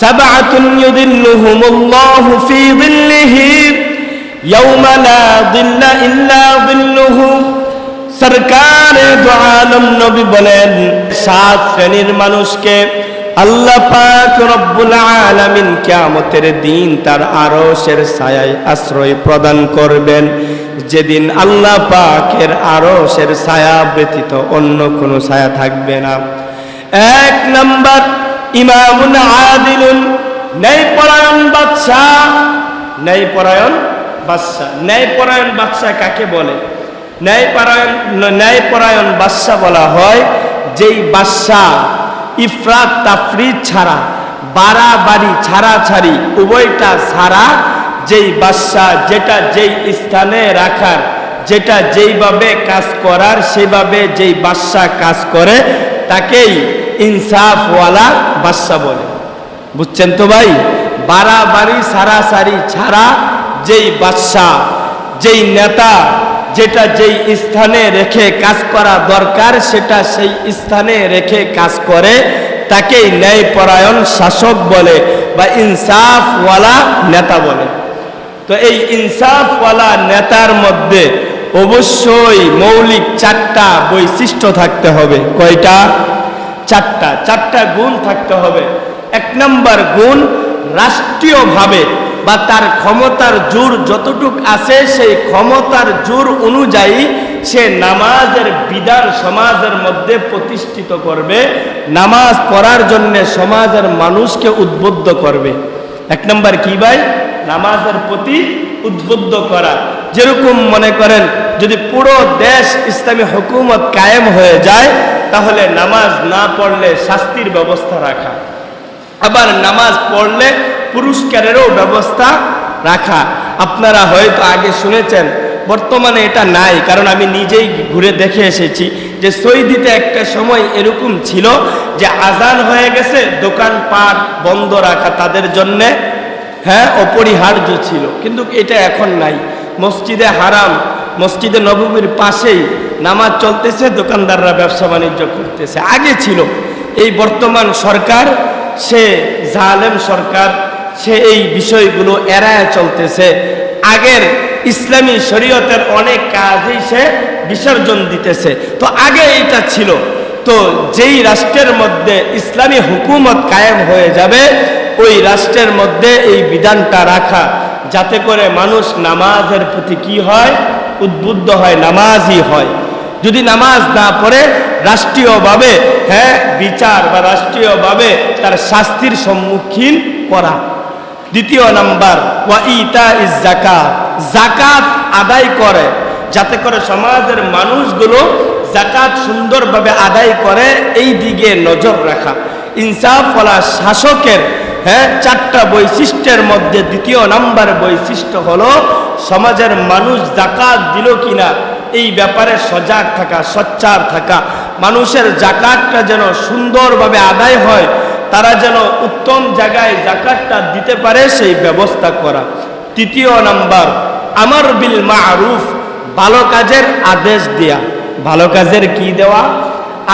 সাবাতুন ইউদিল্লুহুমুল্লাহু ফি যিল্লিহি ইয়াওমা লা যিল্লা ইল্লা যিল্লুহু সরকারে দু নবী বলেন, সাত শ্রেণির মানুষকে আল্লাহ পাক রব্বুল আলামিন কিয়ামতের দিন তার আরশের ছায়ায় আশ্রয় প্রদান করবেন। যেদিন আল্লাহ পাকের আরশের ছায়া ব্যতীত অন্য কোনো ছায়া থাকবে না। এক নাম্বার ইমামুন আদিলুন, ন্যায়পরায়ণ বাদশাহ ন্যায়পরায়ণ বাদশাহ ন্যায়পরায়ণ বাদশাহ কাকে বলে? ন্যায়পরায়ণ ন্যায়পরায়ণ বাদশাহ বলা হয় যেই বাদশাহ ইফরাত, তাফরিদ ছাড়া, বাড়াবাড়ি, ছাড়াছাড়ি, উভয়টা ছাড়া যেই বাদশাহ যেটা যেই স্থানে রাখার, যেটা যেইভাবে কাজ করার, সেভাবে যেই বাদশাহ কাজ করে, তাকেই ইনসাফওয়ালা বাদশাহ বলে। বুঝছেন তো ভাই? বাড়াবাড়ি, সারাসারি ছাড়া যেই বাদশাহ যেই নেতা, যেটা যেই স্থানে রেখে কাজ করা দরকার, সেটা সেই স্থানে রেখে কাজ করে, তাকেই ন্যায়পরায়ণ শাসক বলে বা ইনসাফওয়ালা নেতা বলে। তো এই ইনসাফওয়ালা নেতার মধ্যে অবশ্যই মৌলিক চারটা বৈশিষ্ট্য থাকতে হবে। কয়টা? চারটা চারটা গুণ থাকতে হবে। এক নম্বর গুণ রাষ্ট্রীয়ভাবে বা তার ক্ষমতার জোর যতটুক আছে, সেই ক্ষমতার জোর অনুযায়ী সে নামাজের বিধান সমাজের মধ্যে প্রতিষ্ঠিত করবে। নামাজ পড়ার জন্য সমাজের মানুষকে উদ্বুদ্ধ করবে। এক নম্বর কি ভাই? নামাজের প্রতি উদ্বুদ্ধ করা। যেরকম মনে করেন, যদি পুরো দেশ ইসলামী হুকুমত কায়েম হয়ে যায় তাহলে নামাজ না পড়লে শাস্তির ব্যবস্থা রাখা। আবার নামাজ পড়লে পুরস্কারেরও ব্যবস্থা রাখা। আপনারা হয়তো আগে শুনেছেন, বর্তমানে এটা নাই, কারণ আমি নিজেই ঘুরে দেখে এসেছি যে সৌদিতে একটা সময় এরকম ছিল যে আজান হয়ে গেছে দোকানপাট বন্ধ রাখা তাদের জন্যে হ্যাঁ অপরিহার্য ছিল। কিন্তু এটা এখন নাই। মসজিদে হারাম, মসজিদে নবমীর পাশেই নামাজ চলতেছে, দোকানদাররা ব্যবসা বাণিজ্য করতেছে। আগে ছিল, এই বর্তমান সরকার, সে জালেম সরকার, সে এই বিষয়গুলো এড়ায় চলতেছে। আগের ইসলামী শরীয়তের অনেক কাজই সে বিসর্জন দিতেছে। তো আগে এটা ছিল। তো যেই রাষ্ট্রের মধ্যে ইসলামী হুকুমত কায়েম হয়ে যাবে, ওই রাষ্ট্রের মধ্যে এই বিধানটা রাখা, যাতে করে মানুষ নামাজের প্রতি কি হয়? উদ্বুদ্ধ হয়, নামাজই হয়। যদি নামাজ না পড়ে, রাষ্ট্রীয়ভাবে হ্যাঁ বিচার বা রাষ্ট্রীয়ভাবে তার শাস্তির সম্মুখীন করা। দ্বিতীয় নাম্বার, ওয়া ইতা ইজ জাকাত জাকাত আদায় করে, যাতে করে সমাজের মানুষগুলো জাকাত সুন্দরভাবে আদায় করে, এই দিকে নজর রাখা। ইনসাফ ইনসাফওয়ালা শাসকের হ্যাঁ চারটা বৈশিষ্ট্যের মধ্যে দ্বিতীয় নাম্বার বৈশিষ্ট্য হলো, সমাজের মানুষ জাকাত দিল কিনা এই ব্যাপারে সজাগ থাকা, সচ্চার থাকা। মানুষের জাকাতটা যেন সুন্দরভাবে আদায় হয়, তারা যেন উত্তম জায়গায় জাকাতটা দিতে পারে সেই ব্যবস্থা করা। তৃতীয় নাম্বার, আমার বিল মা আরুফ ভালো কাজের আদেশ দেয়া। ভালো কাজের কি দেওয়া?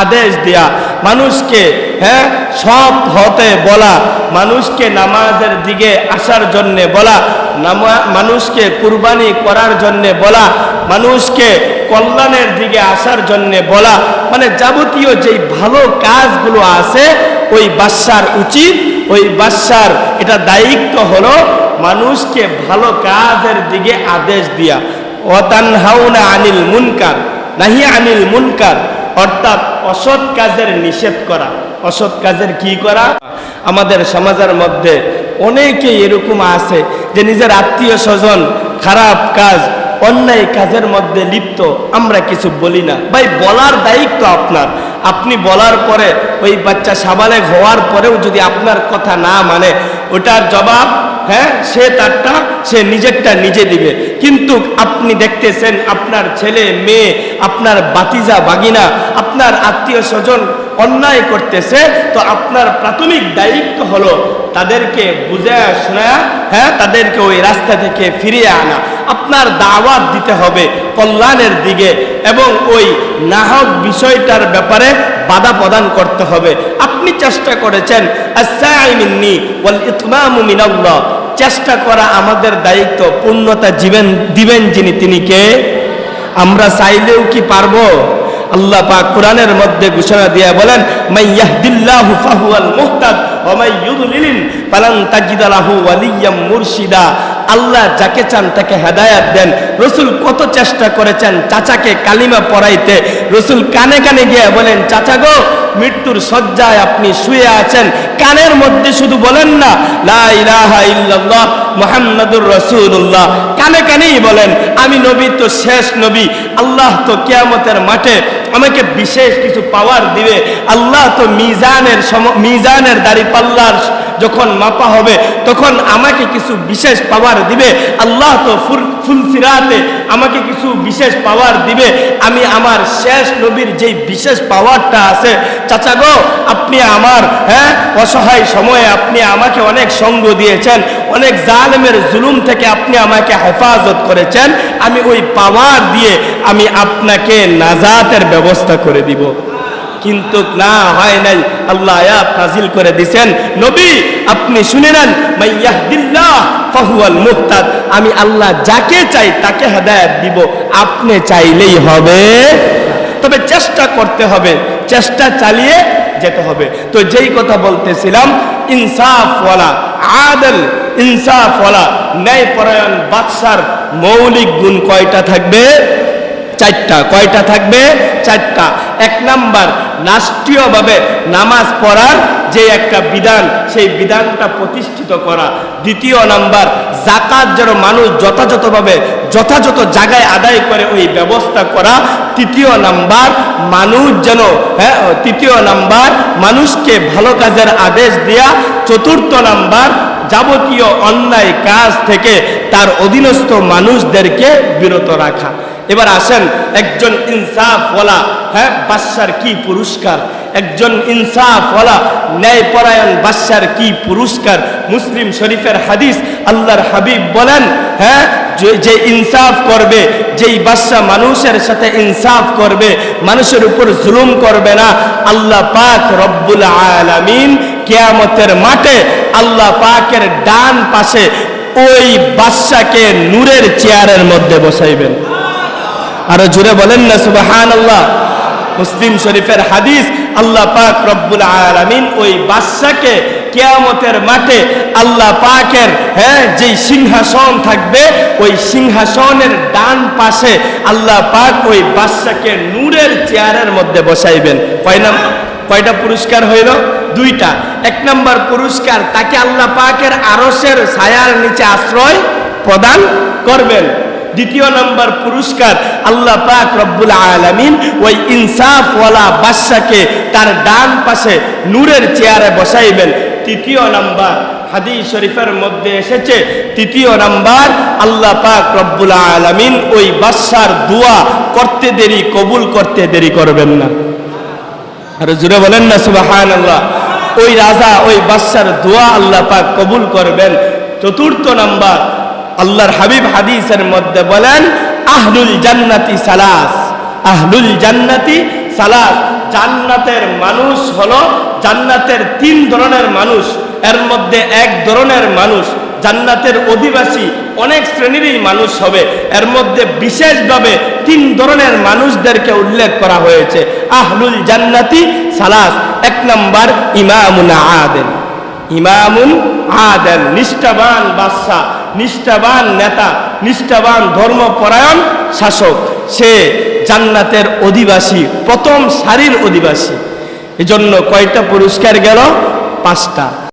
আদেশ দেয়া মানুষকে হ্যাঁ সৎ হতে বলা, মানুষকে নামাজের দিকে আসার জন্যে বলা মানুষকে কুরবানি করার জন্যে বলা, মানুষকে কল্যাণের দিকে আসার জন্যে বলা মানে যাবতীয় যেই ভালো কাজগুলো আছে, ওই বাদশার উচিত, ওই বাদশার এটা দায়িত্ব হলো মানুষকে ভালো কাজের দিকে আদেশ দিয়া। অতানহাউনা আনিল মুনকার, নাহি আনিল মুনকার। অর্থাৎ অসৎ কাজের নিষেধ করা। অসৎ কাজের কি করা? আমাদের সমাজের মধ্যে অনেকে এরকম আছে যে নিজের আত্মীয় স্বজন খারাপ কাজ, অন্যায় কাজের মধ্যে লিপ্ত, আমরা কিছু বলি না। ভাই, বলার দায়িত্ব আপনার। আপনি বলার পরে ওই বাচ্চা সাবালেগ হওয়ার পরেও যদি আপনার কথা না মানে ওটার জবাব হ্যাঁ সে তারটা, সে নিজেরটা নিজে দিবে। কিন্তু আপনি দেখতেছেন আপনার ছেলে, মেয়ে, আপনার বাতিজা বাগিনা আপনার আত্মীয় স্বজন অন্যায় করতেছে, তো আপনার প্রাথমিক দায়িত্ব হলো তাদেরকে বুঝে শোনা হ্যাঁ তাদেরকে ওই রাস্তা থেকে ফিরিয়ে আনা। আপনার দাওয়াত দিতে হবে কল্যাণের দিকে এবং ওই নাহক বিষয়টার ব্যাপারে বাধা প্রদান করতে হবে। আপনি চেষ্টা করেছেন চেষ্টা করা আমাদের দায়িত্ব, পূর্ণতা জীবন, দিবেন যিনি, তিনি কে? আমরা চাইলেও কি পারব? আল্লাহ পাক কোরআনের মধ্যে ঘোষণা দিয়ে বলেন মাই ইয়াহদিল্লাহু ফাহুয়াল মুহতাদ। মুরশিদা। আল্লাহ যাকে চান তাকে হেদায়াত দেন। রসুল কত চেষ্টা করেছেন চাচাকে কালিমা পড়াইতে। রসুল কানে কানে গিয়ে বলেন, চাচা গো, মৃত্যুর শয্যায় আপনি শুয়ে আছেন। কানের মধ্যে শুধু বলেন না মুহাম্মাদুর রাসূলুল্লাহ। কানে কানেই বলেন, আমি নবী তো শেষ নবী। আল্লাহ তো কেয়ামতের মাঠে আমাকে বিশেষ কিছু পাওয়ার দিবে। আল্লাহ তো মিজানের মিজানের দাড়ি পাল্লার যখন মাপা হবে, তখন আমাকে কিছু বিশেষ পাওয়ার দিবে। আল্লাহ তো ফুল ফুলসিরাতে আমাকে কিছু বিশেষ পাওয়ার দিবে। আমি আমার শেষ নবীর যেই বিশেষ পাওয়ারটা আছে, চাচা গো, আপনি আমার হ্যাঁ অসহায় সময়ে আপনি আমাকে অনেক সঙ্গ দিয়েছেন, অনেক জালেমের জুলুম থেকে আপনি আমাকে হেফাজত করেছেন, আমি ওই পাওয়ার দিয়ে আমি আপনাকে নাজাতের ব্যবস্থা করে দিব। কিন্তু না হয় নাই। আল্লাহ আয়াত নাজিল করে দিছেন। নবী, আপনি শুনে নেন মাইয়াহদিল্লাহ ফাহুয়াল মুহতাদ। আমি আল্লাহ যাকে চাই তাকে হেদায়েত দিব। আপনি চাইলেই হবে। তবে চেষ্টা করতে হবে, চেষ্টা চালিয়ে যেতে হবে। তো যেই কথা বলতেছিলাম ইনসাফওয়ালা আদল ইনসাফওয়ালা ন্যায়পরায়ণ বাদশার মৌলিক গুণ কয়টা থাকবে? চারটা। কয়টা থাকবে? চারটা। এক নাম্বার, রাষ্ট্রীয়ভাবে নামাজ পড়ার যে একটা বিধান, সেই বিধানটা প্রতিষ্ঠিত করা। দ্বিতীয় নাম্বার জাকাত যেন মানুষ যথাযথভাবে, যথাযথ জায়গায় আদায় করে ওই ব্যবস্থা করা। তৃতীয় নাম্বার, মানুষ যেন হ্যাঁ তৃতীয় নাম্বার, মানুষকে ভালো কাজের আদেশ দেয়া। চতুর্থ নাম্বার, যাবতীয় অন্যায় কাজ থেকে তার অধীনস্থ মানুষদেরকে বিরত রাখা। এবার আসেন, একজন ইনসাফওয়ালা হ্যাঁ বাদশার কি পুরস্কার? একজন ইনসাফওয়ালা, ন্যায়পরায়ণ বাদশার কি পুরস্কার? মুসলিম শরীফের হাদিস আল্লাহর হাবিব বলেন হ্যাঁ যে- ইনসাফ করবে, যেই বাদশা মানুষের সাথে ইনসাফ করবে, মানুষের উপর জুলুম করবে না, আল্লাহ পাক রব্বুল আলামিন কেয়ামতের মাঠে আল্লাহ পাকের ডান পাশে ওই বাদশাকে নূরের চেয়ারের মধ্যে বসাইবেন। আরও জুড়ে বলেন না সুবাহান আল্লাহ মুসলিম শরীফের হাদিস, আল্লাহ পাক রব্বুল আলামিন ওই বাদশাকে কেয়ামতের মাঠে আল্লাহ পাকের হ্যাঁ যেই সিংহাসন থাকবে, ওই সিংহাসনের ডান পাশে আল্লাহ পাক ওই বাদশাকে নূরের চেয়ারের মধ্যে বসাইবেন। কয় নাম, কয়টা পুরস্কার হইল? দুইটা। এক নম্বর পুরস্কার তাকে আল্লাহ পাকের আরসের ছায়ার নিচে আশ্রয় প্রদান করবেন। দ্বিতীয় নম্বর পুরস্কার আল্লাহ পাক রব্বুল আলামিন, ওই ইনসাফওয়ালা বাদশাকে তার ডান পাশে নূরের চেয়ারে বসাইবেন। তৃতীয় নাম্বার হাদিস শরীফের মধ্যে এসেছে, তৃতীয় নাম্বার আল্লাহ পাক রব্বুল আলামিন ওই বাদশার দোয়া করতে দেরি, কবুল করতে দেরি করবেন না। আর জুড়ে বলেন না সুবাহান আল্লাহ ওই রাজা, ওই বাদশার দোয়া আল্লাহ পাক কবুল করবেন। চতুর্থ নাম্বার আল্লাহর হাবিব হাদিসের মধ্যে বলেন, আহলুল জান্নাতি সালাস। আহলুল জান্নাতি সালাস। জান্নাতের মানুষ হলো জান্নাতের তিন ধরনের মানুষ। এর মধ্যে এক ধরনের মানুষ, জান্নাতের অধিবাসী অনেক শ্রেণীরই মানুষ হবে। এর মধ্যে বিশেষভাবে তিন ধরনের মানুষদেরকে উল্লেখ করা হয়েছে। আহলুল জান্নাতি সালাস। এক নম্বর, ইমামুন আদেল। ইমামুন আদেল, নিষ্ঠাবান বাদশাহ। নিষ্ঠাবান নেতা, নিষ্ঠাবান ধর্মপরায়ণ শাসক, সে জান্নাতের অধিবাসী, প্রথম সারির অধিবাসী। এজন্য কয়টা পুরস্কার গেল? পাঁচটা।